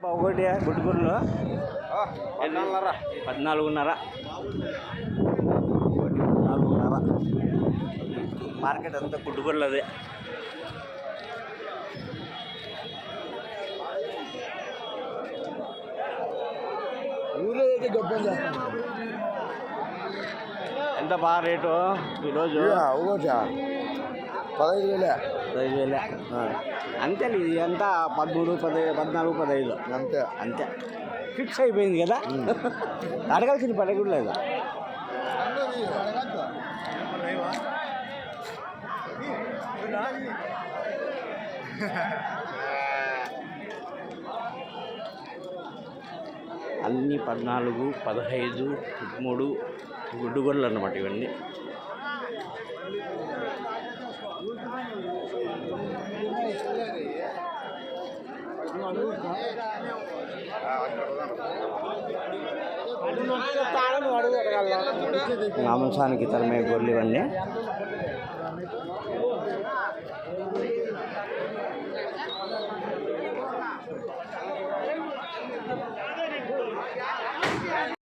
ఒకటి గుడ్డుగూరులో పద్నాలుగున్నర. పద్నాలుగున్నర. ఒకటి పద్నాలుగున్నర. మార్కెట్ అంతా గుడ్డుగూరులదే ఊళ్ళో అయితే గొప్పం ఎంత బాగా రేటు ఈరోజు? ఒకటి పదహైదు వేలే. ఐదు వేలే. అంతే ఇది అంతా పదమూడు పదహైదు పద్నాలుగు పదహైదు. అంతే. అంతే. ఫిక్స్ అయిపోయింది కదా? అడగాల్సిన పని కూడా లేదు అన్ని పద్నాలుగు పదహైదు పదమూడు గుడ్డుగొర్రెలు అన్నమాట ఇవన్నీ. మాంసానికి తరమే గొర్రెలు ఇవన్నీ